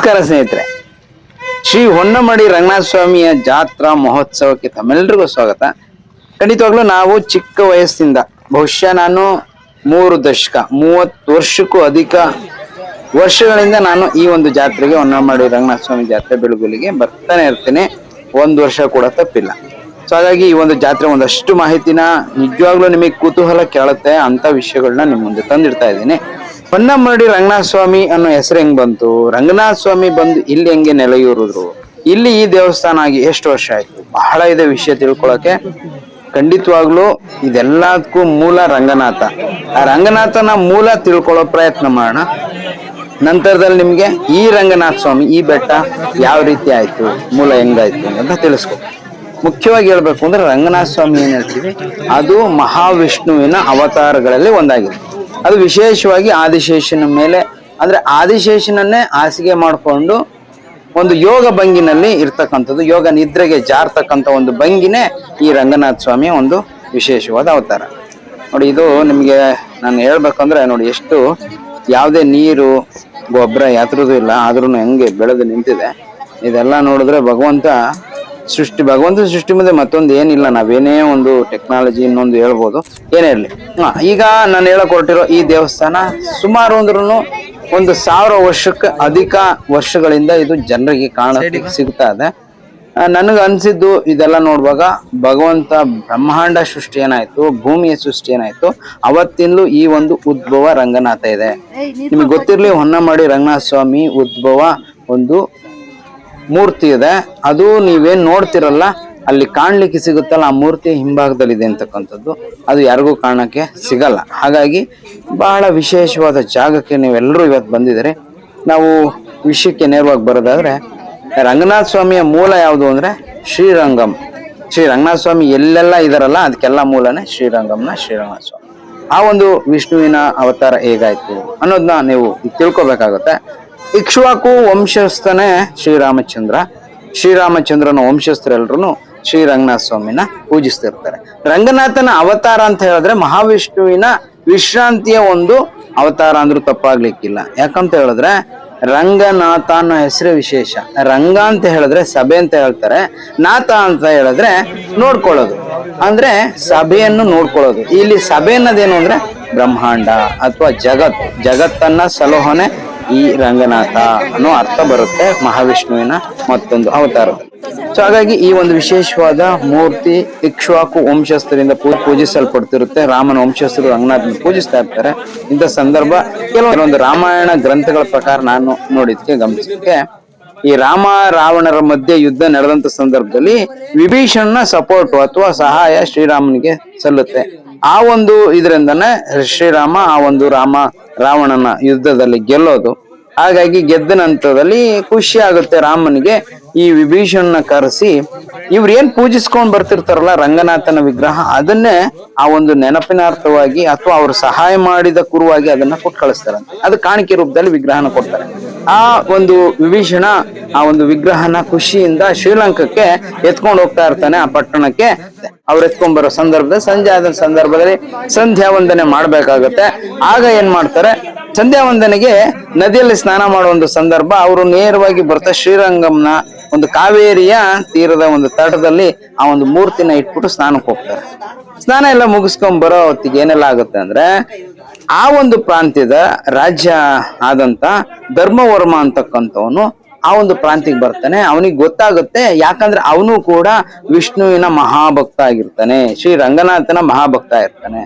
ನಮಸ್ಕಾರ ಸ್ನೇಹಿತರೆ. ಶ್ರೀ ಹೊನ್ನಮಡಿ ರಂಗನಾಥ ಸ್ವಾಮಿಯ ಜಾತ್ರಾ ಮಹೋತ್ಸವಕ್ಕೆ ತಮ್ಮೆಲ್ಲರಿಗೂ ಸ್ವಾಗತ. ಖಂಡಿತವಾಗ್ಲೂ ನಾವು ಚಿಕ್ಕ ವಯಸ್ಸಿಂದ, ಬಹುಶಃ ನಾನು ಮೂರು ದಶಕ, ಮೂವತ್ತು ವರ್ಷಕ್ಕೂ ಅಧಿಕ ವರ್ಷಗಳಿಂದ ನಾನು ಈ ಒಂದು ಜಾತ್ರೆಗೆ ಹೊನ್ನಮಡಿ ರಂಗನಾಥ ಸ್ವಾಮಿ ಜಾತ್ರೆ ಬೆಳಗುಲಿಗೆ ಬರ್ತಾನೆ ಇರ್ತೇನೆ. ಒಂದು ವರ್ಷ ಕೂಡ ತಪ್ಪಿಲ್ಲ. ಸೊ ಹಾಗಾಗಿ ಈ ಒಂದು ಜಾತ್ರೆ ಒಂದಷ್ಟು ಮಾಹಿತಿನ ನಿಜವಾಗ್ಲೂ ನಿಮಗೆ ಕುತೂಹಲ ಕೇಳುತ್ತೆ ಅಂತ ವಿಷಯಗಳನ್ನ ನಿಮ್ಮ ಮುಂದೆ ತಂದಿಡ್ತಾ ಇದ್ದೀನಿ. ಹೊನ್ನಮರಡಿ ರಂಗನಾಥ ಸ್ವಾಮಿ ಅನ್ನೋ ಹೆಸರು ಹೆಂಗ್ ಬಂತು? ರಂಗನಾಥ ಸ್ವಾಮಿ ಬಂದು ಇಲ್ಲಿ ಹೆಂಗೆ ನೆಲೆಯೂರಿದ್ರು? ಇಲ್ಲಿ ಈ ದೇವಸ್ಥಾನ ಆಗಿ ಎಷ್ಟು ವರ್ಷ ಆಯ್ತು? ಬಹಳ ಇದೆ ವಿಷಯ ತಿಳ್ಕೊಳಕ್ಕೆ. ಖಂಡಿತವಾಗ್ಲೂ ಇದೆಲ್ಲದಕ್ಕೂ ಮೂಲ ರಂಗನಾಥ. ಆ ರಂಗನಾಥನ ಮೂಲ ತಿಳ್ಕೊಳ್ಳೋ ಪ್ರಯತ್ನ ಮಾಡೋಣ. ನಂತರದಲ್ಲಿ ನಿಮ್ಗೆ ಈ ರಂಗನಾಥ ಸ್ವಾಮಿ ಈ ಬೆಟ್ಟ ಯಾವ ರೀತಿ ಆಯ್ತು? ಮೂಲ ಹೆಂಗಾಯ್ತು ಅಂತ ತಿಳಿಸ್ಕೊ. ಮುಖ್ಯವಾಗಿ ಹೇಳ್ಬೇಕು ಅಂದ್ರೆ ರಂಗನಾಥ ಸ್ವಾಮಿ ಏನ್ ಹೇಳ್ತೀವಿ? ಅದು ಮಹಾವಿಷ್ಣುವಿನ ಅವತಾರಗಳಲ್ಲಿ ಒಂದಾಗಿದೆ. ಅದು ವಿಶೇಷವಾಗಿ ಆದಿಶೇಷನ ಮೇಲೆ, ಅಂದ್ರೆ ಆದಿಶೇಷನನ್ನೇ ಹಾಸಿಗೆ ಮಾಡಿಕೊಂಡು ಒಂದು ಯೋಗ ಭಂಗಿನಲ್ಲಿ ಇರ್ತಕ್ಕಂಥದ್ದು, ಯೋಗ ನಿದ್ರೆಗೆ ಜಾರ್ತಕ್ಕಂಥ ಒಂದು ಭಂಗಿನೇ ಈ ರಂಗನಾಥ ಸ್ವಾಮಿ ಒಂದು ವಿಶೇಷವಾದ ಅವತಾರ. ನೋಡಿ, ಇದು ನಿಮಗೆ ನಾನು ಹೇಳ್ಬೇಕಂದ್ರೆ ನೋಡಿ, ಎಷ್ಟು ಯಾವುದೇ ನೀರು, ಗೊಬ್ಬರ ಯಾತ್ರದ್ದು ಇಲ್ಲ ಆದ್ರೂ ಹೆಂಗೆ ಬೆಳೆದು ನಿಂತಿದೆ. ಇದೆಲ್ಲ ನೋಡಿದ್ರೆ ಭಗವಂತ ಸೃಷ್ಟಿ ಭಗವಂತ ಸೃಷ್ಟಿ ಮುಂದೆ ಮತ್ತೊಂದು ಏನಿಲ್ಲ. ನಾವೇನೇ ಒಂದು ಟೆಕ್ನಾಲಜಿ ಇನ್ನೊಂದು ಹೇಳ್ಬೋದು. ಏನೇ ಇರಲಿ. ಈಗ ನಾನು ಹೇಳಕ್ ಹೊರಟಿರೋ ಈ ದೇವಸ್ಥಾನ ಸುಮಾರು ಅಂದ್ರೂ ಒಂದು ಸಾವಿರ ವರ್ಷಕ್ಕೆ ಅಧಿಕ ವರ್ಷಗಳಿಂದ ಇದು ಜನರಿಗೆ ಕಾಣ ಸಿಗ್ತಾ ಇದೆ. ನನಗೆ ಅನ್ಸಿದ್ದು ಇದೆಲ್ಲ ನೋಡುವಾಗ ಭಗವಂತ ಬ್ರಹ್ಮಾಂಡ ಸೃಷ್ಟಿ ಏನಾಯ್ತು ಭೂಮಿಯ ಸೃಷ್ಟಿ ಏನಾಯ್ತು ಅವತ್ತಿಂದಲೂ ಈ ಒಂದು ಉದ್ಭವ ರಂಗನಾಥ ಇದೆ. ನಿಮಗೆ ಗೊತ್ತಿರಲಿ ಹೊನ್ನಮಾಡಿ ರಂಗನಾಥ ಸ್ವಾಮಿ ಉದ್ಭವ ಒಂದು ಮೂರ್ತಿ ಇದೆ. ಅದು ನೀವೇನ್ ನೋಡ್ತಿರಲ್ಲ, ಅಲ್ಲಿ ಕಾಣ್ಲಿಕ್ಕೆ ಸಿಗುತ್ತಲ್ಲ ಆ ಮೂರ್ತಿ ಹಿಂಭಾಗದಲ್ಲಿದೆ ಅಂತಕ್ಕಂಥದ್ದು. ಅದು ಯಾರಿಗೂ ಕಾಣಕ್ಕೆ ಸಿಗಲ್ಲ. ಹಾಗಾಗಿ ಬಹಳ ವಿಶೇಷವಾದ ಜಾಗಕ್ಕೆ ನೀವೆಲ್ಲರೂ ಇವತ್ತು ಬಂದಿದ್ದೀರಿ. ನಾವು ವಿಷಯಕ್ಕೆ ನೇರವಾಗಿ ಬರೋದಾದ್ರೆ, ರಂಗನಾಥ ಸ್ವಾಮಿಯ ಮೂಲ ಯಾವುದು ಅಂದ್ರೆ ಶ್ರೀರಂಗಂ. ಶ್ರೀ ರಂಗನಾಥ ಸ್ವಾಮಿ ಎಲ್ಲೆಲ್ಲ ಇದಾರಲ್ಲ, ಅದಕ್ಕೆಲ್ಲ ಮೂಲನೇ ಶ್ರೀರಂಗಂನ ಶ್ರೀರಂಗನಾಥ ಸ್ವಾಮಿ ಆ ಒಂದು ವಿಷ್ಣುವಿನ ಅವತಾರ ಹೇಗಾಯ್ತು ಅನ್ನೋದನ್ನ ನೀವು ತಿಳ್ಕೊಬೇಕಾಗತ್ತೆ. ಇಕ್ಷ್ವಾಕು ವಂಶಸ್ಥನೇ ಶ್ರೀರಾಮಚಂದ್ರ. ಶ್ರೀರಾಮಚಂದ್ರನ ವಂಶಸ್ಥರೆಲ್ಲರೂ ಶ್ರೀ ರಂಗನಾಥ ಸ್ವಾಮಿನ ಪೂಜಿಸ್ತಿರ್ತಾರೆ. ರಂಗನಾಥನ ಅವತಾರ ಅಂತ ಹೇಳಿದ್ರೆ ಮಹಾವಿಷ್ಣುವಿನ ವಿಶ್ರಾಂತಿಯ ಒಂದು ಅವತಾರ ಅಂದ್ರೂ ತಪ್ಪಾಗ್ಲಿಕ್ಕಿಲ್ಲ. ಯಾಕಂತ ಹೇಳಿದ್ರೆ ರಂಗನಾಥ ಅನ್ನೋ ಹೆಸರು ವಿಶೇಷ. ರಂಗ ಅಂತ ಹೇಳಿದ್ರೆ ಸಭೆ ಅಂತ ಹೇಳ್ತಾರೆ. ನಾಥ ಅಂತ ಹೇಳಿದ್ರೆ ನೋಡ್ಕೊಳ್ಳೋದು. ಅಂದ್ರೆ ಸಭೆಯನ್ನು ನೋಡ್ಕೊಳ್ಳೋದು. ಇಲ್ಲಿ ಸಭೆ ಅನ್ನೋದೇನು ಅಂದ್ರೆ ಬ್ರಹ್ಮಾಂಡ ಅಥವಾ ಜಗತ್. ಜಗತ್ತನ್ನ ಸಲೋಹನೆ ಈ ರಂಗನಾಥ ಅನ್ನೋ ಅರ್ಥ ಬರುತ್ತೆ ಮಹಾವಿಷ್ಣುವಿನ ಮತ್ತೊಂದು ಅವತಾರ. ಸೊ ಹಾಗಾಗಿ ಈ ಒಂದು ವಿಶೇಷವಾದ ಮೂರ್ತಿ ಇಕ್ಷ್ವಾಕು ವಂಶಸ್ಥರಿಂದ ಪೂಜಿಸಲ್ಪಡ್ತಿರುತ್ತೆ. ರಾಮನ ವಂಶಸ್ಥರು ರಂಗನಾಥನ ಪೂಜಿಸ್ತಾ ಇರ್ತಾರೆ. ಇಂಥ ಸಂದರ್ಭ ಕೆಲವೊಂದು ರಾಮಾಯಣ ಗ್ರಂಥಗಳ ಪ್ರಕಾರ ನಾನು ನೋಡಿದ್ಕೆ ಗಮನಿಸಿದ್ಕೆ, ಈ ರಾಮ ರಾವಣರ ಮಧ್ಯೆ ಯುದ್ಧ ನಡೆದಂತ ಸಂದರ್ಭದಲ್ಲಿ ವಿಭೀಷಣನ ಸಪೋರ್ಟ್ ಅಥವಾ ಸಹಾಯ ಶ್ರೀರಾಮನಿಗೆ ಸಲ್ಲುತ್ತೆ. ಆ ಒಂದು ಇದರಿಂದನೇ ಶ್ರೀರಾಮ ಆ ಒಂದು ರಾಮ ರಾವಣನ ಯುದ್ಧದಲ್ಲಿ ಗೆಲ್ಲೋದು. ಹಾಗಾಗಿ ಗೆದ್ದ ನಂತರದಲ್ಲಿ ಖುಷಿ ಆಗುತ್ತೆ ರಾಮನಿಗೆ. ಈ ವಿಭೀಷಣನ ಕರೆಸಿ, ಇವ್ರು ಏನ್ ಪೂಜಿಸ್ಕೊಂಡ್ ಬರ್ತಿರ್ತಾರಲ್ಲ ರಂಗನಾಥನ ವಿಗ್ರಹ, ಅದನ್ನೇ ಆ ಒಂದು ನೆನಪಿನಾರ್ಥವಾಗಿ ಅಥವಾ ಅವ್ರು ಸಹಾಯ ಮಾಡಿದ ಕುರುವಾಗಿ ಅದನ್ನ ಕೊಟ್ಟು ಕಳಿಸ್ತಾರಂತೆ. ಅದು ಕಾಣಿಕೆ ರೂಪದಲ್ಲಿ ವಿಗ್ರಹನ ಕೊಡ್ತಾರೆ. ಆ ಒಂದು ವಿಭೀಷಣ ಆ ಒಂದು ವಿಗ್ರಹನ ಖುಷಿಯಿಂದ ಶ್ರೀಲಂಕಕ್ಕೆ ಎತ್ಕೊಂಡು ಹೋಗ್ತಾ ಇರ್ತಾನೆ ಆ ಪಟ್ಟಣಕ್ಕೆ. ಅವ್ರು ಎತ್ಕೊಂಡ್ ಬರೋ ಸಂದರ್ಭದಲ್ಲಿ, ಸಂಜೆ ಆದ ಸಂದರ್ಭದಲ್ಲಿ ಸಂಧ್ಯಾ ವಂದನೆ ಮಾಡ್ಬೇಕಾಗತ್ತೆ. ಆಗ ಏನ್ ಮಾಡ್ತಾರೆ ಸಂಧ್ಯಾ ವಂದನೆಗೆ ನದಿಯಲ್ಲಿ ಸ್ನಾನ ಮಾಡುವ ಒಂದು ಸಂದರ್ಭ, ಅವರು ನೇರವಾಗಿ ಬರ್ತಾ ಶ್ರೀರಂಗಂನ ಒಂದು ಕಾವೇರಿಯ ತೀರದ ಒಂದು ತಟದಲ್ಲಿ ಆ ಒಂದು ಮೂರ್ತಿನ ಇಟ್ಬಿಟ್ಟು ಸ್ನಾನಕ್ಕೆ ಹೋಗ್ತಾರೆ. ಸ್ನಾನ ಎಲ್ಲ ಮುಗಿಸ್ಕೊಂಡ್ ಬರೋ ಹೊತ್ತಿಗೆ ಏನೆಲ್ಲ ಆಗುತ್ತೆ ಅಂದ್ರೆ, ಆ ಒಂದು ಪ್ರಾಂತ್ಯದ ರಾಜ್ಯ ಆದಂತ ಧರ್ಮವರ್ಮ ಅಂತಕ್ಕಂಥವನು ಆ ಒಂದು ಪ್ರಾಂತ್ಯಕ್ಕೆ ಬರ್ತಾನೆ. ಅವನಿಗೆ ಗೊತ್ತಾಗುತ್ತೆ, ಯಾಕಂದ್ರೆ ಅವನು ಕೂಡ ವಿಷ್ಣುವಿನ ಮಹಾಭಕ್ತ ಆಗಿರ್ತಾನೆ, ಶ್ರೀ ರಂಗನಾಥನ ಮಹಾಭಕ್ತ ಇರ್ತಾನೆ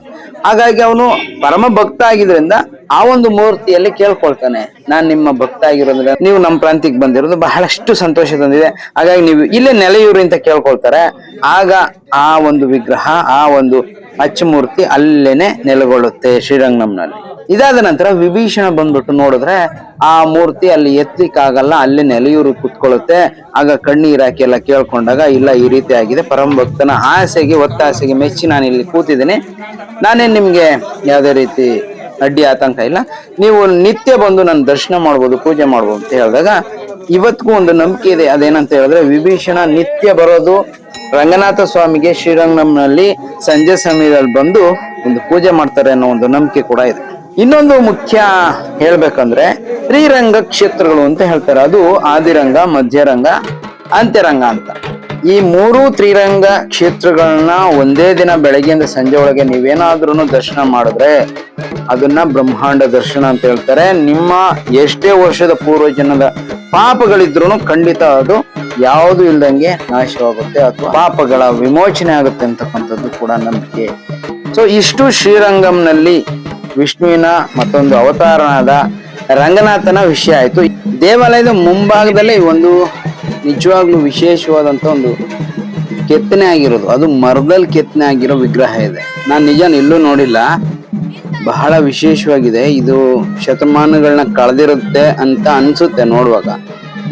ಹಾಗಾಗಿ ಅವನು ಪರಮ ಭಕ್ತ ಆಗಿದ್ರಿಂದ ಆ ಒಂದು ಮೂರ್ತಿಯಲ್ಲಿ ಕೇಳ್ಕೊಳ್ತಾನೆ. ನಾನ್ ನಿಮ್ಮ ಭಕ್ತ ಆಗಿರೋದ್ರೆ ನೀವು ನಮ್ಮ ಪ್ರಾಂತ್ಯಕ್ಕೆ ಬಂದಿರೋದು ಬಹಳಷ್ಟು ಸಂತೋಷ ತಂದಿದೆ. ಹಾಗಾಗಿ ನೀವು ಇಲ್ಲೇ ನೆಲೆಯೂರು ಅಂತ ಕೇಳ್ಕೊಳ್ತಾರೆ. ಆಗ ಆ ಒಂದು ವಿಗ್ರಹ, ಆ ಒಂದು ಅಚ್ಚಮೂರ್ತಿ ಅಲ್ಲೇನೆ ನೆಲೆಗೊಳ್ಳುತ್ತೆ ಶ್ರೀರಂಗಂನಲ್ಲಿ ಇದಾದ ನಂತರ ವಿಭೀಷಣ ಬಂದ್ಬಿಟ್ಟು ನೋಡಿದ್ರೆ ಆ ಮೂರ್ತಿ ಅಲ್ಲಿ ಎತ್ತಲಿಕ್ಕಾಗಲ್ಲ ಅಲ್ಲಿ ನೆಲೆಯೂರು ಕುತ್ಕೊಳ್ಳುತ್ತೆ. ಆಗ ಕಣ್ಣೀರ್ ಹಾಕಿ ಎಲ್ಲ ಕೇಳ್ಕೊಂಡಾಗ, ಇಲ್ಲ, ಈ ರೀತಿ ಆಗಿದೆ ಪರಮ ಭಕ್ತನ ಆಸೆಗೆ, ಒತ್ತಾಸೆಗೆ ಮೆಚ್ಚಿ ನಾನು ಇಲ್ಲಿ ಕೂತಿದ್ದೀನಿ. ನಾನೇನ್ ನಿಮ್ಗೆ ಯಾವುದೇ ರೀತಿ ಅಡ್ಡಿ ಆತಂಕ ಇಲ್ಲ. ನೀವು ನಿತ್ಯ ಬಂದು ನನ್ನ ದರ್ಶನ ಮಾಡ್ಬೋದು, ಪೂಜೆ ಮಾಡ್ಬೋದು ಅಂತ ಹೇಳಿದಾಗ ಇವತ್ತಿಗೂ ಒಂದು ನಂಬಿಕೆ ಇದೆ. ಅದೇನಂತ ಹೇಳಿದ್ರೆ ವಿಭೀಷಣ ನಿತ್ಯ ಬರೋದು ರಂಗನಾಥ ಸ್ವಾಮಿಗೆ ಶ್ರೀರಂಗಂನಲ್ಲಿ ಸಂಜೆ ಸಮಯದಲ್ಲಿ ಬಂದು ಒಂದು ಪೂಜೆ ಮಾಡ್ತಾರೆ ಅನ್ನೋ ಒಂದು ನಂಬಿಕೆ ಕೂಡ ಇದೆ. ಇನ್ನೊಂದು ಮುಖ್ಯ ಹೇಳ್ಬೇಕಂದ್ರೆ ಶ್ರೀರಂಗ ಕ್ಷೇತ್ರಗಳು ಅಂತ ಹೇಳ್ತಾರೆ. ಅದು ಆದಿರಂಗ, ಮಧ್ಯರಂಗ, ಅಂತ್ಯರಂಗ ಅಂತ. ಈ ಮೂರು ತ್ರಿರಂಗ ಕ್ಷೇತ್ರಗಳನ್ನ ಒಂದೇ ದಿನ ಬೆಳಗ್ಗೆಯಿಂದ ಸಂಜೆ ಒಳಗೆ ನೀವೇನಾದ್ರೂ ದರ್ಶನ ಮಾಡಿದ್ರೆ ಅದನ್ನ ಬ್ರಹ್ಮಾಂಡ ದರ್ಶನ ಅಂತ ಹೇಳ್ತಾರೆ. ನಿಮ್ಮ ಎಷ್ಟೇ ವರ್ಷದ ಪೂರ್ವಜನದ ಪಾಪಗಳಿದ್ರು ಖಂಡಿತ ಅದು ಯಾವುದು ಇಲ್ದಂಗೆ ನಾಶವಾಗುತ್ತೆ ಅಥವಾ ಪಾಪಗಳ ವಿಮೋಚನೆ ಆಗುತ್ತೆ ಅಂತಕ್ಕಂಥದ್ದು ಕೂಡ ನಂಬಿಕೆ. ಸೊ ಇಷ್ಟು ಶ್ರೀರಂಗಂನಲ್ಲಿ ವಿಷ್ಣುವಿನ ಮತ್ತೊಂದು ಅವತಾರನಾದ ರಂಗನಾಥನ ವಿಷಯ ಆಯ್ತು. ದೇವಾಲಯದ ಮುಂಭಾಗದಲ್ಲೇ ಒಂದು ನಿಜವಾಗ್ಲೂ ವಿಶೇಷವಾದಂತ ಒಂದು ಕೆತ್ತನೆ ಆಗಿರೋದು. ಅದು ಮರದಲ್ಲಿ ಕೆತ್ತನೆ ಆಗಿರೋ ವಿಗ್ರಹ ಇದೆ. ನಾನು ನಿಜ ಎಲ್ಲೂ ನೋಡಿಲ್ಲ. ಬಹಳ ವಿಶೇಷವಾಗಿದೆ. ಇದು ಶತಮಾನಗಳನ್ನ ಕಳೆದಿರುತ್ತೆ ಅಂತ ಅನ್ಸುತ್ತೆ ನೋಡುವಾಗ.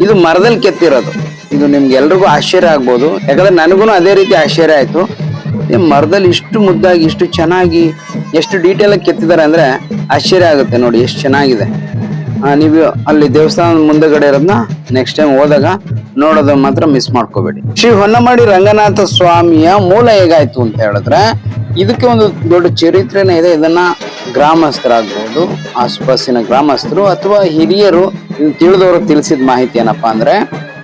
ಇದು ಮರದಲ್ಲಿ ಕೆತ್ತಿರೋದು. ಇದು ನಿಮ್ಗೆ ಎಲ್ರಿಗೂ ಆಶ್ಚರ್ಯ ಆಗ್ಬೋದು. ಯಾಕಂದ್ರೆ ನನಗೂ ಅದೇ ರೀತಿ ಆಶ್ಚರ್ಯ ಆಯ್ತು. ಮರದಲ್ಲಿ ಇಷ್ಟು ಮುದ್ದಾಗಿ, ಇಷ್ಟು ಚೆನ್ನಾಗಿ, ಎಷ್ಟು ಡೀಟೇಲ್ ಆಗಿ ಕೆತ್ತಿದ್ದಾರೆ ಅಂದ್ರೆ ಆಶ್ಚರ್ಯ ಆಗುತ್ತೆ ನೋಡಿ, ಎಷ್ಟು ಚೆನ್ನಾಗಿದೆ. ನೀವು ಅಲ್ಲಿ ದೇವಸ್ಥಾನದ ಮುಂದೆಗಡೆ ಇರೋದನ್ನ ನೆಕ್ಸ್ಟ್ ಟೈಮ್ ಹೋದಾಗ ನೋಡೋದನ್ನ ಮಾತ್ರ ಮಿಸ್ ಮಾಡ್ಕೋಬೇಡಿ. ಶ್ರೀ ಹೊನ್ನಮಾಡಿ ರಂಗನಾಥ ಸ್ವಾಮಿಯ ಮೂಲ ಹೇಗಾಯ್ತು ಅಂತ ಹೇಳಿದ್ರೆ, ಇದಕ್ಕೆ ಒಂದು ದೊಡ್ಡ ಚರಿತ್ರೆನೇ ಇದೆ. ಇದನ್ನ ಗ್ರಾಮಸ್ಥರಾಗ್ಬೋದು, ಆಸುಪಾಸಿನ ಗ್ರಾಮಸ್ಥರು ಅಥವಾ ಹಿರಿಯರು ತಿಳಿದವರು ತಿಳಿಸಿದ ಮಾಹಿತಿ ಏನಪ್ಪಾ ಅಂದ್ರೆ,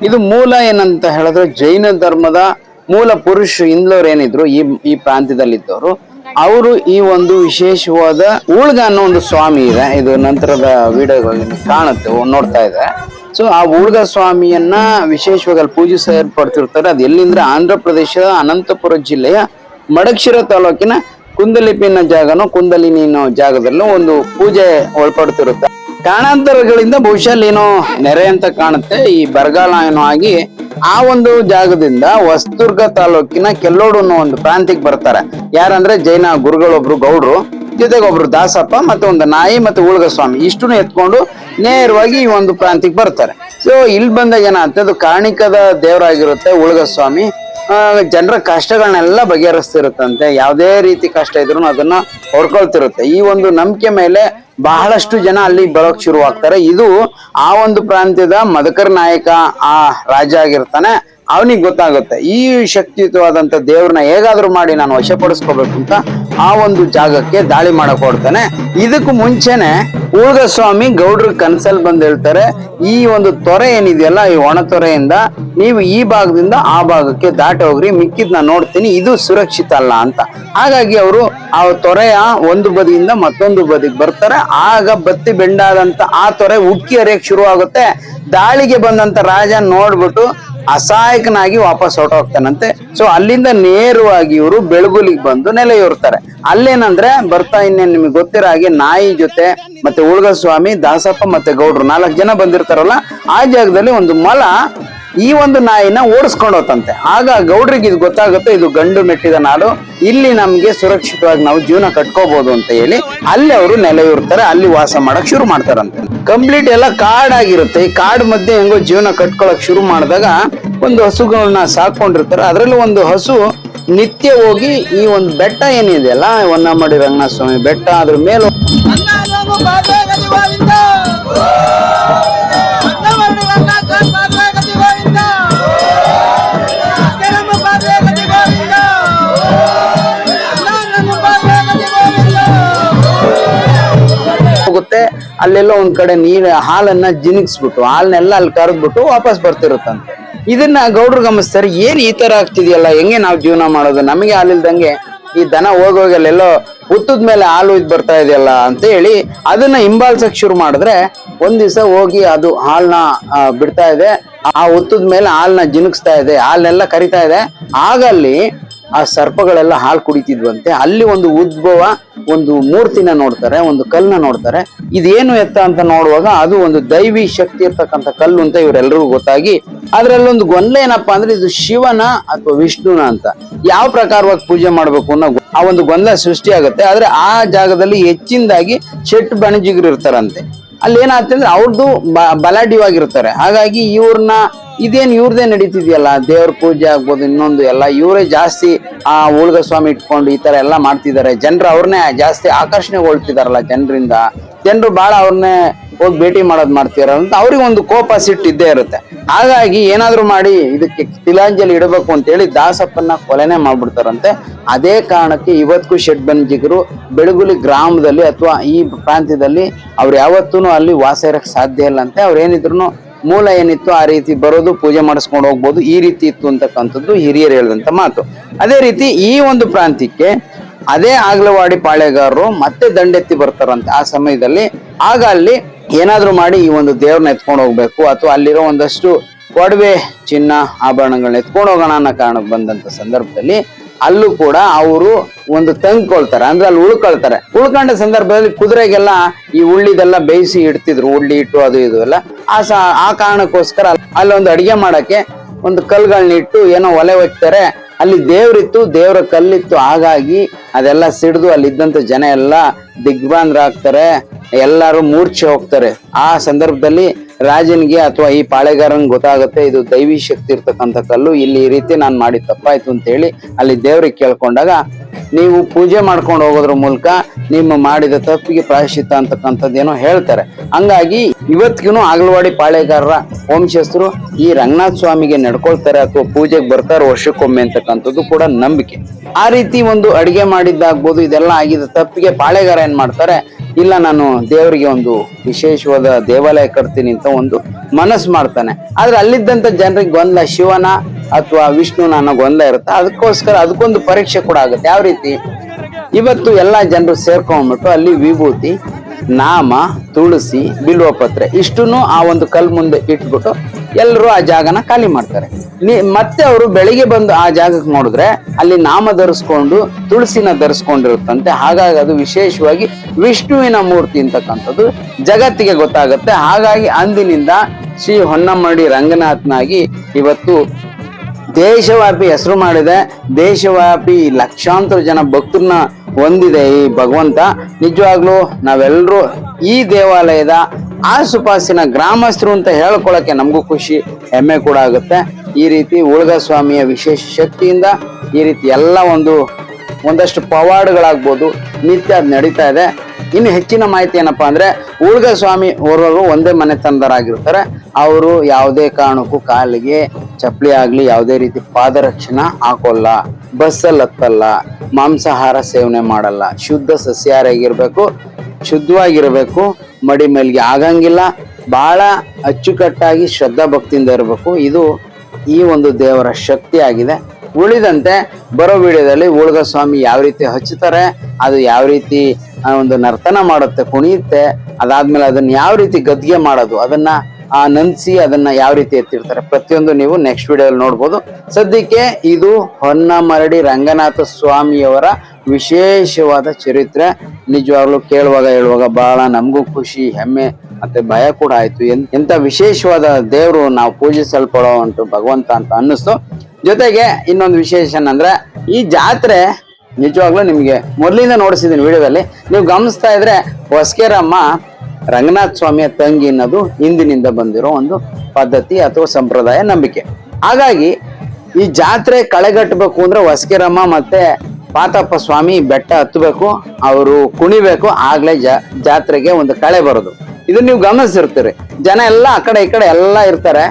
ಇದು ಮೂಲ ಏನಂತ ಹೇಳಿದ್ರೆ ಜೈನ ಧರ್ಮದ ಮೂಲ ಪುರುಷ ಇಂದ್ಲವ್ರು ಏನಿದ್ರು, ಈ ಈ ಪ್ರಾಂತ್ಯದಲ್ಲಿದ್ದವರು, ಅವರು ಈ ಒಂದು ವಿಶೇಷವಾದ ಉಳ್ಗ ಅನ್ನೋ ಒಂದು ಸ್ವಾಮಿ ಇದೆ. ಇದು ನಂತರದ ವಿಡಿಯೋಗಳಲ್ಲಿ ಕಾಣುತ್ತೆ, ನೋಡ್ತಾ ಇದೆ. ಸೊ ಆ ಉಳ್ಗ ಸ್ವಾಮಿಯನ್ನ ವಿಶೇಷವಾಗಿ ಅಲ್ಲಿ ಪೂಜಿಸಲ್ಪಡ್ತಿರ್ತಾರೆ. ಅದು ಎಲ್ಲಿಂದ್ರೆ ಆಂಧ್ರ ಪ್ರದೇಶದ ಅನಂತಪುರ ಜಿಲ್ಲೆಯ ಮಡಕ್ಷಿರ ತಾಲೂಕಿನ ಕುಂದಲಿಪಿನ ಜಾಗನೋ ಕುಂದಲಿನ ಜಾಗದಲ್ಲೂ ಒಂದು ಪೂಜೆ ಒಳಪಡ್ತಿರುತ್ತೆ. ಕಾರಣಾಂತರಗಳಿಂದ ಬಹುಶಃ ಏನೋ ನೆರೆ ಅಂತ ಕಾಣುತ್ತೆ. ಈ ಬರಗಾಲ ಏನೋ ಆಗಿ ಆ ಒಂದು ಜಾಗದಿಂದ ಹೊಸದುರ್ಗ ತಾಲೂಕಿನ ಕೆಲ್ಲೋಡು ಅನ್ನೋ ಒಂದು ಪ್ರಾಂತ್ಯಕ್ಕೆ ಬರ್ತಾರೆ. ಯಾರಂದ್ರೆ ಜೈನ ಗುರುಗಳೊಬ್ರು ಗೌಡ್ರು. ಜೊತೆಗೆ ಒಬ್ರು ದಾಸಪ್ಪ ಮತ್ತೆ ಒಂದು ನಾಯಿ ಮತ್ತೆ ಉಳಗಸ್ವಾಮಿ, ಇಷ್ಟನ್ನು ಎತ್ಕೊಂಡು ನೇರವಾಗಿ ಈ ಒಂದು ಪ್ರಾಂತ್ಯಕ್ಕೆ ಬರ್ತಾರೆ. ಸೊ ಇಲ್ಲಿ ಬಂದಾಗ ಏನಾಗುತ್ತೆ ಅದು ಕಾಣಿಕದ ದೇವರಾಗಿರುತ್ತೆ ಉಳ್ಗ ಸ್ವಾಮಿ ಜನರ ಕಷ್ಟಗಳನ್ನೆಲ್ಲ ಬಗೆಹರಿಸ್ತಿರುತ್ತಂತೆ. ಯಾವುದೇ ರೀತಿ ಕಷ್ಟ ಇದ್ರು ಅದನ್ನ ಹೊಡ್ಕೊಳ್ತಿರುತ್ತೆ. ಈ ಒಂದು ನಂಬಿಕೆ ಮೇಲೆ ಬಹಳಷ್ಟು ಜನ ಅಲ್ಲಿ ಬರೋಕ್ ಶುರುವಾಗ್ತಾರೆ. ಇದು ಆ ಒಂದು ಪ್ರಾಂತ್ಯದ ಮದಕರ್ ನಾಯಕ ಆ ರಾಜ ಆಗಿರ್ತಾನೆ. ಅವನಿಗೆ ಗೊತ್ತಾಗುತ್ತೆ. ಈ ಶಕ್ತಿಯುತವಾದಂಥ ದೇವ್ರನ್ನ ಹೇಗಾದರೂ ಮಾಡಿ ನಾನು ವಶಪಡಿಸ್ಕೋಬೇಕು ಅಂತ ಆ ಒಂದು ಜಾಗಕ್ಕೆ ದಾಳಿ ಮಾಡಕ್ ಹೊಡ್ತಾನೆ ಇದಕ್ಕೂ ಮುಂಚೆನೆ ಸ್ವಾಮಿ ಗೌಡ್ರ ಕನ್ಸಲ್ ಬಂದು ಹೇಳ್ತಾರೆ, ಈ ಒಂದು ತೊರೆ ಏನಿದೆಯಲ್ಲ, ಈ ಒಣ ತೊರೆಯಿಂದ ನೀವು ಈ ಭಾಗದಿಂದ ಆ ಭಾಗಕ್ಕೆ ದಾಟಿ ಹೋಗ್ರಿ ಮಿಕ್ಕಿದ್ ನಾನು ನೋಡ್ತೀನಿ, ಇದು ಸುರಕ್ಷಿತ ಅಲ್ಲ ಅಂತ. ಹಾಗಾಗಿ ಅವರು ಆ ತೊರೆಯ ಒಂದು ಬದಿಯಿಂದ ಮತ್ತೊಂದು ಬದಿಗೆ ಬರ್ತಾರೆ. ಆಗ ಬತ್ತಿ ಬೆಂಡಾದಂತ ಆ ತೊರೆ ಉಕ್ಕಿ ಹರಿಯಕ್ ಶುರು ಆಗುತ್ತೆ ದಾಳಿಗೆ ಬಂದಂತ ರಾಜ ನೋಡ್ಬಿಟ್ಟು ಅಸಹಾಯಕನಾಗಿ ವಾಪಸ್ ಹೊರಟೋಗ್ತಾನಂತೆ. ಸೊ ಅಲ್ಲಿಂದ ನೇರವಾಗಿ ಇವರು ಬೆಳಗುಲಿಗೆ ಬಂದು ನೆಲೆಯೂರ್ತಾರೆ. ಅಲ್ಲೇನಂದ್ರೆ ಬರ್ತಾ ಇನ್ನೇನು ನಿಮಗೆ ಗೊತ್ತಿರೋ ಹಾಗೆ ನಾಯಿ ಜೊತೆ ಮತ್ತೆ ಉಳ್ಗ ಸ್ವಾಮಿ ದಾಸಪ್ಪ ಮತ್ತೆ ಗೌಡ್ರು ನಾಲ್ಕು ಜನ ಬಂದಿರ್ತಾರಲ್ಲ, ಆ ಜಾಗದಲ್ಲಿ ಒಂದು ಮಲ ಈ ಒಂದು ನಾಯಿನ ಓಡಿಸ್ಕೊಂಡು ಹೋತಂತೆ. ಆಗ ಗೌಡ್ರಿಗೆ ಇದು ಗೊತ್ತಾಗುತ್ತೆ, ಇದು ಗಂಡು ಮೆಟ್ಟಿದ ನಾಡು, ಇಲ್ಲಿ ನಮ್ಗೆ ಸುರಕ್ಷಿತವಾಗಿ ನಾವು ಜೀವನ ಕಟ್ಕೋಬಹುದು ಅಂತ ಹೇಳಿ ಅಲ್ಲಿ ಅವರು ನೆಲೆಯೂರ್ತಾರೆ, ಅಲ್ಲಿ ವಾಸ ಮಾಡಕ್ ಶುರು ಮಾಡ್ತಾರಂತೆ. ಕಂಪ್ಲೀಟ್ ಎಲ್ಲ ಕಾಡಾಗಿರುತ್ತೆ. ಈ ಕಾಡ್ ಮಧ್ಯೆ ಹೆಂಗೋ ಜೀವನ ಕಟ್ಕೊಳಕ್ ಶುರು ಮಾಡಿದಾಗ ಒಂದು ಹಸುಗಳನ್ನ ಸಾಕೊಂಡಿರ್ತಾರೆ. ಅದರಲ್ಲೂ ಒಂದು ಹಸು ನಿತ್ಯ ಹೋಗಿ ಈ ಒಂದು ಬೆಟ್ಟ ಏನಿದೆಯಲ್ಲ ಹೊನ್ನಮಡಿ ರಂಗನಾಥ ಸ್ವಾಮಿ ಬೆಟ್ಟ ಅದ್ರ ಮೇಲೆ ಹೋಗುತ್ತೆ. ಅಲ್ಲೆಲ್ಲ ಒಂದ್ ಕಡೆ ನೀರು ಹಾಲನ್ನ ಜಿನಿಗ್ಸ್ಬಿಟ್ಟು ಹಾಲನ್ನೆಲ್ಲ ಅಲ್ಲಿ ಕರೆದ್ಬಿಟ್ಟು ವಾಪಸ್ ಬರ್ತಿರುತ್ತಂತೆ. ಇದನ್ನ ಗೌಡ್ರು ಗಮನಿಸ್ತಾರೆ, ಏನ್ ಈ ತರ ಆಗ್ತಿದೆಯಲ್ಲ, ಹೆಂಗೆ ನಾವು ಜೀವನ ಮಾಡೋದು? ನಮಗೆ ಹಾಲಿಲ್ದಂಗೆ ಈ ದನ ಹೋಗೋಗಿ ಅಲ್ಲೆಲ್ಲೋ ಹುತ್ತದ ಮೇಲೆ ಹಾಲು ಇದ್ ಬರ್ತಾ ಇದೆಯಲ್ಲ? ಅಂತ ಹೇಳಿ ಅದನ್ನ ಹಿಂಬಾಲ್ಸಕ್ ಶುರು ಮಾಡಿದ್ರೆ ಒಂದ್ ದಿವಸ ಹೋಗಿ ಅದು ಹಾಲ್ನ ಬಿಡ್ತಾ ಇದೆ. ಆ ಹುತ್ತದ ಮೇಲೆ ಹಾಲ್ನ ಜಿನುಗಿಸ್ತಾ ಇದೆ, ಹಾಲ್ನೆಲ್ಲ ಕರಿತಾ ಇದೆ. ಆಗ ಅಲ್ಲಿ ಆ ಸರ್ಪಗಳೆಲ್ಲ ಹಾಲು ಕುಡಿತಿದ್ವಂತೆ. ಅಲ್ಲಿ ಒಂದು ಉದ್ಭವ, ಒಂದು ಮೂರ್ತಿನ ನೋಡ್ತಾರೆ, ಒಂದು ಕಲ್ಲನ್ನ ನೋಡ್ತಾರೆ. ಇದೇನು ಎತ್ತ ಅಂತ ನೋಡುವಾಗ ಅದು ಒಂದು ದೈವಿ ಶಕ್ತಿ ಇರ್ತಕ್ಕಂಥ ಕಲ್ಲು ಅಂತ ಇವರೆಲ್ಲರಿಗೂ ಗೊತ್ತಾಗಿ, ಅದರಲ್ಲೊಂದು ಗೊಂದಲ ಏನಪ್ಪಾ ಅಂದ್ರೆ ಇದು ಶಿವನ ಅಥವಾ ವಿಷ್ಣುನ ಅಂತ. ಯಾವ ಪ್ರಕಾರವಾಗಿ ಪೂಜೆ ಮಾಡಬೇಕು ಅನ್ನೋ ಆ ಒಂದು ಗೊಂದಲ ಸೃಷ್ಟಿ ಆಗುತ್ತೆ ಆದ್ರೆ ಆ ಜಾಗದಲ್ಲಿ ಹೆಚ್ಚಿನದಾಗಿ ಶೆಟ್ ಬಣಜಿಗರು ಇರ್ತಾರಂತೆ. ಅಲ್ಲಿ ಏನಾಗ್ತದೆ ಅಂದ್ರೆ ಅವ್ರದ್ದು ಬಲಾಢ್ಯವಾಗಿರ್ತಾರೆ. ಹಾಗಾಗಿ ಇವ್ರನ್ನ ಇದೇನು ಇವ್ರದೇ ನಡೀತಿದೆಯಲ್ಲ, ದೇವ್ರ ಪೂಜೆ ಆಗ್ಬೋದು, ಇನ್ನೊಂದು ಎಲ್ಲ, ಇವರೇ ಜಾಸ್ತಿ ಆ ಉಳ್ಗ ಸ್ವಾಮಿ ಇಟ್ಕೊಂಡು ಈ ತರ ಎಲ್ಲ ಮಾಡ್ತಿದ್ದಾರೆ. ಜನರು ಅವ್ರನ್ನೇ ಜಾಸ್ತಿ ಆಕರ್ಷಣೆಗೊಳ್ತಿದಾರಲ್ಲ ಜನರಿಂದ. ಜನರು ಬಹಳ ಅವ್ರನ್ನೇ ಹೋಗಿ ಭೇಟಿ ಮಾಡೋದು ಮಾಡ್ತೀರ ಅಂತ ಅವ್ರಿಗೆ ಒಂದು ಕೋಪ ಸಿಟ್ಟಿದ್ದೇ ಇರುತ್ತೆ. ಹಾಗಾಗಿ ಏನಾದರೂ ಮಾಡಿ ಇದಕ್ಕೆ ತಿಲಾಂಜಲಿ ಇಡಬೇಕು ಅಂತ ಹೇಳಿ ದಾಸಪ್ಪನ್ನ ಕೊಲೆನೆ ಮಾಡ್ಬಿಡ್ತಾರಂತೆ. ಅದೇ ಕಾರಣಕ್ಕೆ ಇವತ್ತಿಗೂ ಶೆಡ್ ಬಂಜಿಗರು ಬೆಳಗುಲಿ ಗ್ರಾಮದಲ್ಲಿ ಅಥವಾ ಈ ಪ್ರಾಂತ್ಯದಲ್ಲಿ ಅವ್ರು ಯಾವತ್ತೂ ಅಲ್ಲಿ ವಾಸ ಇರಕ್ ಸಾಧ್ಯ ಇಲ್ಲ ಅಂತೆ. ಅವ್ರು ಏನಿದ್ರು ಮೂಲ ಏನಿತ್ತು ಆ ರೀತಿ ಬರೋದು, ಪೂಜೆ ಮಾಡಿಸ್ಕೊಂಡು ಹೋಗ್ಬೋದು, ಈ ರೀತಿ ಇತ್ತು ಅಂತಕ್ಕಂಥದ್ದು ಹಿರಿಯರು ಹೇಳಿದಂತ ಮಾತು. ಅದೇ ರೀತಿ ಈ ಒಂದು ಪ್ರಾಂತ್ಯಕ್ಕೆ ಅದೇ ಆಗ್ಲವಾಡಿ ಪಾಳೆಗಾರರು ಮತ್ತೆ ದಂಡೆತ್ತಿ ಬರ್ತಾರಂತೆ ಆ ಸಮಯದಲ್ಲಿ. ಆಗ ಅಲ್ಲಿ ಏನಾದ್ರೂ ಮಾಡಿ ಈ ಒಂದು ದೇವ್ರನ್ನ ಎತ್ಕೊಂಡು ಹೋಗ್ಬೇಕು. ಅಥವಾ ಅಲ್ಲಿರೋ ಒಂದಷ್ಟು ಒಡವೆ ಚಿನ್ನ ಆಭರಣಗಳನ್ನ ಎತ್ಕೊಂಡು ಹೋಗೋಣ ಅನ್ನೋ ಕಾರಣಕ್ಕೆ ಬಂದಂತ ಸಂದರ್ಭದಲ್ಲಿ ಅಲ್ಲೂ ಕೂಡ ಅವರು ಒಂದು ತಂಗ್ಕೊಳ್ತಾರೆ ಅಂದ್ರೆ ಅಲ್ಲಿ ಉಳ್ಕೊಳ್ತಾರೆ. ಉಳ್ಕೊಂಡ ಸಂದರ್ಭದಲ್ಲಿ ಕುದುರೆಗೆಲ್ಲ ಈ ಉಳ್ಳಿದೆಲ್ಲ ಬೇಯಿಸಿ ಇಡ್ತಿದ್ರು. ಉಳ್ಳಿ ಇಟ್ಟು ಅದು ಇದು ಎಲ್ಲ. ಆ ಆ ಕಾರಣಕ್ಕೋಸ್ಕರ ಅಲ್ಲೊಂದು ಅಡಿಗೆ ಮಾಡಕ್ಕೆ ಒಂದು ಕಲ್ಗಳನ್ನ ಇಟ್ಟು ಏನೋ ಒಲೆ ಒತ್ತಾರೆ ಅಲ್ಲಿ ದೇವ್ರಿತ್ತು, ದೇವ್ರ ಕಲ್ಲಿತ್ತು. ಹಾಗಾಗಿ ಅದೆಲ್ಲ ಸಿಡಿದು ಅಲ್ಲಿದ್ದಂತ ಜನ ಎಲ್ಲ ದಿಗ್ಭ್ರಾಂತರಾಗ್ತಾರೆ ಎಲ್ಲರೂ ಮೂರ್ಛೆ ಹೋಗ್ತಾರೆ. ಆ ಸಂದರ್ಭದಲ್ಲಿ ರಾಜನಿಗೆ ಅಥವಾ ಈ ಪಾಳೆಗಾರನ್ ಗೊತ್ತಾಗುತ್ತೆ, ಇದು ದೈವಿ ಶಕ್ತಿ ಇರ್ತಕ್ಕಂಥ ಕಲ್ಲು, ಇಲ್ಲಿ ಈ ರೀತಿ ನಾನು ಮಾಡಿದ ತಪ್ಪಾಯ್ತು ಅಂತ ಹೇಳಿ ಅಲ್ಲಿ ದೇವ್ರಿಗೆ ಕೇಳ್ಕೊಂಡಾಗ ನೀವು ಪೂಜೆ ಮಾಡ್ಕೊಂಡು ಹೋಗೋದ್ರ ಮೂಲಕ ನಿಮ್ಮ ಮಾಡಿದ ತಪ್ಪಿಗೆ ಪ್ರಾಯಶ್ಚಿತ್ತ ಅಂತಕ್ಕಂಥದ್ದೇನೋ ಹೇಳ್ತಾರೆ. ಹಂಗಾಗಿ ಇವತ್ತಿಗೂ ಆಗಲವಾಡಿ ಪಾಳೆಗಾರರ ವಂಶಸ್ಥರು ಈ ರಂಗನಾಥ ಸ್ವಾಮಿಗೆ ನಡ್ಕೊಳ್ತಾರೆ ಅಥವಾ ಪೂಜೆಗೆ ಬರ್ತಾರೆ ವರ್ಷಕ್ಕೊಮ್ಮೆ ಅಂತಕ್ಕಂಥದ್ದು ಕೂಡ ನಂಬಿಕೆ. ಆ ರೀತಿ ಒಂದು ಅಡಿಗೆ ಮಾಡಿದ್ದಾಗ್ಬೋದು, ಇದೆಲ್ಲ ಆಗಿದ ತಪ್ಪಿಗೆ ಪಾಳೆಗಾರ ಏನ್ ಮಾಡ್ತಾರೆ, ಇಲ್ಲ ನಾನು ದೇವರಿಗೆ ಒಂದು ವಿಶೇಷವಾದ ದೇವಾಲಯ ಕಟ್ತೀನಿ ಅಂತ ಒಂದು ಮನಸ್ಸು ಮಾಡ್ತಾನೆ. ಆದ್ರೆ ಅಲ್ಲಿದ್ದಂತ ಜನರಿಗೆ ಗೊಂದಲ ಶಿವನ ಅಥವಾ ವಿಷ್ಣು ಗೊಂದಲ ಇರುತ್ತೆ. ಅದಕ್ಕೋಸ್ಕರ ಅದಕ್ಕೊಂದು ಪರೀಕ್ಷೆ ಕೂಡ ಆಗುತ್ತೆ. ಯಾವ ರೀತಿ? ಇವತ್ತು ಎಲ್ಲ ಜನರು ಸೇರ್ಕೊಂಡ್ಬಿಟ್ಟು ಅಲ್ಲಿ ವಿಭೂತಿ, ನಾಮ, ತುಳಸಿ, ಬಿಲ್ವಪತ್ರೆ ಇಷ್ಟನ್ನು ಆ ಒಂದು ಕಲ್ ಮುಂದೆ ಇಟ್ಬಿಟ್ಟು ಎಲ್ಲರೂ ಆ ಜಾಗನ ಖಾಲಿ ಮಾಡ್ತಾರೆ. ಮತ್ತೆ ಅವರು ಬೆಳಿಗ್ಗೆ ಬಂದು ಆ ಜಾಗಕ್ಕೆ ನೋಡಿದ್ರೆ ಅಲ್ಲಿ ನಾಮ ಧರಿಸ್ಕೊಂಡು, ತುಳಸಿನ ಧರಿಸ್ಕೊಂಡಿರುತ್ತಂತೆ. ಹಾಗಾಗಿ ಅದು ವಿಶೇಷವಾಗಿ ವಿಷ್ಣುವಿನ ಮೂರ್ತಿ ಅಂತಕ್ಕಂಥದ್ದು ಜಗತ್ತಿಗೆ ಗೊತ್ತಾಗುತ್ತೆ. ಹಾಗಾಗಿ ಅಂದಿನಿಂದ ಶ್ರೀ ಹೊನ್ನಮ್ಮಡಿ ರಂಗನಾಥನಾಗಿ ಇವತ್ತು ದೇಶವ್ಯಾಪಿ ಹೆಸರು ಮಾಡಿದೆ. ದೇಶವ್ಯಾಪಿ ಲಕ್ಷಾಂತರ ಜನ ಭಕ್ತರನ್ನ ಹೊಂದಿದೆ ಈ ಭಗವಂತ. ನಿಜವಾಗ್ಲೂ ನಾವೆಲ್ಲರೂ ಈ ದೇವಾಲಯದ ಆಸುಪಾಸಿನ ಗ್ರಾಮಸ್ಥರು ಅಂತ ಹೇಳ್ಕೊಳ್ಳೋಕ್ಕೆ ನಮಗೂ ಖುಷಿ, ಹೆಮ್ಮೆ ಕೂಡ ಆಗುತ್ತೆ. ಈ ರೀತಿ ಉಳಗ ಸ್ವಾಮಿಯ ವಿಶೇಷ ಶಕ್ತಿಯಿಂದ ಈ ರೀತಿ ಎಲ್ಲ ಒಂದು, ಒಂದಷ್ಟು ಪವಾಡಗಳಾಗ್ಬೋದು, ನಿತ್ಯ ಅದು ನಡೀತಾ ಇದೆ. ಇನ್ನು ಹೆಚ್ಚಿನ ಮಾಹಿತಿ ಏನಪ್ಪಾ ಅಂದ್ರೆ ಉಳ್ಗ ಸ್ವಾಮಿ ಓರ್ವರು ಒಂದೇ ಮನೆತನದರಾಗಿರ್ತಾರೆ ಅವರು ಯಾವುದೇ ಕಾರಣಕ್ಕೂ ಕಾಲಿಗೆ ಚಪ್ಪಲಿ ಆಗ್ಲಿ, ಯಾವುದೇ ರೀತಿ ಪಾದರಕ್ಷಣ ಹಾಕೋಲ್ಲ, ಬಸ್ಸಲ್ಲಿ ಹತ್ತಲ್ಲ, ಮಾಂಸಾಹಾರ ಸೇವನೆ ಮಾಡಲ್ಲ. ಶುದ್ಧ ಸಸ್ಯಾಹಾರಿಯಾಗಿರ್ಬೇಕು, ಶುದ್ಧವಾಗಿರ್ಬೇಕು, ಮಡಿ ಮೇಲ್ಗೆ ಆಗಂಗಿಲ್ಲ ಬಹಳ ಅಚ್ಚುಕಟ್ಟಾಗಿ ಶ್ರದ್ಧಾ ಭಕ್ತಿಯಿಂದ ಇರಬೇಕು. ಇದು ಈ ಒಂದು ದೇವರ ಶಕ್ತಿ ಆಗಿದೆ ಉಳಿದಂತೆ ಬರೋ ವಿಡಿಯೋದಲ್ಲಿ ಉಳ್ಗ ಸ್ವಾಮಿ ಯಾವ ರೀತಿ ಹಚ್ಚುತ್ತಾರೆ, ಅದು ಯಾವ ರೀತಿ ಒಂದು ನರ್ತನ ಮಾಡುತ್ತೆ, ಕುಣಿಯುತ್ತೆ, ಅದಾದ್ಮೇಲೆ ಅದನ್ನ ಯಾವ ರೀತಿ ಗದ್ಗೆ ಮಾಡೋದು, ಅದನ್ನ ಆ ನನ್ಸಿ ಅದನ್ನ ಯಾವ ರೀತಿ ಎತ್ತಿರ್ತಾರೆ, ಪ್ರತಿಯೊಂದು ನೀವು ನೆಕ್ಸ್ಟ್ ವಿಡಿಯೋದಲ್ಲಿ ನೋಡ್ಬೋದು. ಸದ್ಯಕ್ಕೆ ಇದು ಹೊನ್ನಮರಡಿ ರಂಗನಾಥ ಸ್ವಾಮಿಯವರ ವಿಶೇಷವಾದ ಚರಿತ್ರೆ. ನಿಜವಾಗ್ಲೂ ಕೇಳುವಾಗ ಹೇಳುವಾಗ ಬಹಳ ನಮಗೂ ಖುಷಿ, ಹೆಮ್ಮೆ, ಮತ್ತೆ ಭಯ ಕೂಡ ಆಯ್ತು. ಎಂತ ವಿಶೇಷವಾದ ದೇವರು ನಾವು ಪೂಜಿಸಲ್ಪಡೋ ಅಂತ ಭಗವಂತ ಅಂತ ಅನ್ನಿಸ್ತು. ಜೊತೆಗೆ ಇನ್ನೊಂದು ವಿಶೇಷ ಏನಂದ್ರೆ ಈ ಜಾತ್ರೆ ನಿಜವಾಗ್ಲೂ ನಿಮಗೆ ಮೊದಲಿಂದ ನೋಡಿಸಿದ್ದೀನಿ ವಿಡಿಯೋದಲ್ಲಿ. ನೀವು ಗಮನಿಸ್ತಾ ಇದ್ರೆ ಹೊಸ್ಕೇರಮ್ಮ ರಂಗನಾಥ ಸ್ವಾಮಿಯ ತಂಗಿ ಅನ್ನೋದು ಹಿಂದಿನಿಂದ ಬಂದಿರೋ ಒಂದು ಪದ್ಧತಿ ಅಥವಾ ಸಂಪ್ರದಾಯ ನಂಬಿಕೆ. ಹಾಗಾಗಿ ಈ ಜಾತ್ರೆ ಕಳೆಗಟ್ಟಬೇಕು ಅಂದ್ರೆ ಹೊಸ್ಕೇರಮ್ಮ ಮತ್ತೆ ಪಾತಪ್ಪ ಸ್ವಾಮಿ ಬೆಟ್ಟ ಹತ್ತಬೇಕು, ಅವರು ಕುಣಿಬೇಕು, ಆಗ್ಲೇ ಜಾತ್ರೆಗೆ ಒಂದು ಕಳೆ ಬರೋದು. ಇದು ನೀವು ಗಮನಿಸಿರ್ತೀರಿ. ಜನ ಎಲ್ಲ ಆ ಕಡೆ ಈ ಕಡೆ ಎಲ್ಲ ಇರ್ತಾರೆ.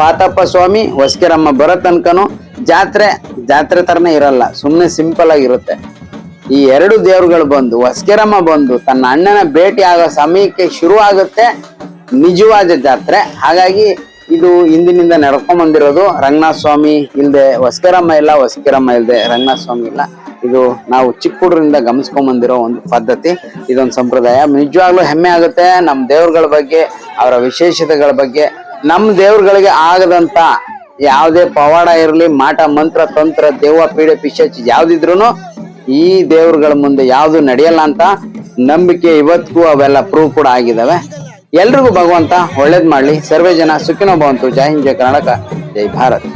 ಪಾತಪ್ಪ ಸ್ವಾಮಿ ಹೊಸ್ಕೇರಮ್ಮ ಬರೋ ತನಕನು ಜಾತ್ರೆ ಜಾತ್ರೆ ತರನೇ ಇರಲ್ಲ ಸುಮ್ಮನೆ ಸಿಂಪಲ್ ಆಗಿರುತ್ತೆ ಈ ಎರಡು ದೇವರುಗಳು ಬಂದು, ಹೊಸ್ಕೆರಮ್ಮ ಬಂದು ತನ್ನ ಅಣ್ಣನ ಭೇಟಿ ಆಗೋ ಸಮಯಕ್ಕೆ ಶುರು ಆಗುತ್ತೆ ನಿಜವಾದ ಜಾತ್ರೆ. ಹಾಗಾಗಿ ಇದು ಹಿಂದಿನಿಂದ ನಡ್ಕೊಂಡ್ ಬಂದಿರೋದು ರಂಗನಾಥ ಸ್ವಾಮಿ ಇಲ್ಲದೆ ಹೊಸ್ಕೆರಮ್ಮ ಇಲ್ಲ, ಹೊಸ್ಕೆರಮ್ಮ ಇಲ್ಲದೆ ರಂಗನಾಥ ಸ್ವಾಮಿ ಇಲ್ಲ. ಇದು ನಾವು ಚಿಕ್ಕ ಹುಡುಗರಿಂದ ಗಮನಿಸ್ಕೊಂಡ್ ಒಂದು ಪದ್ಧತಿ, ಇದೊಂದು ಸಂಪ್ರದಾಯ. ನಿಜವಾಗ್ಲೂ ಹೆಮ್ಮೆ ಆಗುತ್ತೆ ನಮ್ಮ ದೇವ್ರಗಳ ಬಗ್ಗೆ, ಅವರ ವಿಶೇಷತೆಗಳ ಬಗ್ಗೆ. ನಮ್ಮ ದೇವ್ರಗಳಿಗೆ ಆಗದಂತ ಯಾವುದೇ ಪವಾಡ ಇರಲಿ, ಮಾಟ, ಮಂತ್ರ, ತಂತ್ರ ದೇವ ಪೀಡೆ ಪಿಶಾಚಿ ಯಾವ್ದಿದ್ರು ಈ ದೇವ್ರಗಳ ಮುಂದೆ ಯಾವ್ದು ನಡೆಯಲ್ಲ ಅಂತ ನಂಬಿಕೆ ಇವತ್ತಿಗೂ ಅವೆಲ್ಲ ಪ್ರೂವ್ ಕೂಡ ಆಗಿದಾವೆ. ಎಲ್ರಿಗೂ ಭಗವಂತ ಒಳ್ಳೇದ್ ಮಾಡ್ಲಿ. ಸರ್ವೇ ಜನ ಸುಖಿನೋ ಭವಂತು. ಜೈ ಹಿಂದ್, ಜೈ ಕರ್ನಾಟಕ, ಜೈ ಭಾರತ್.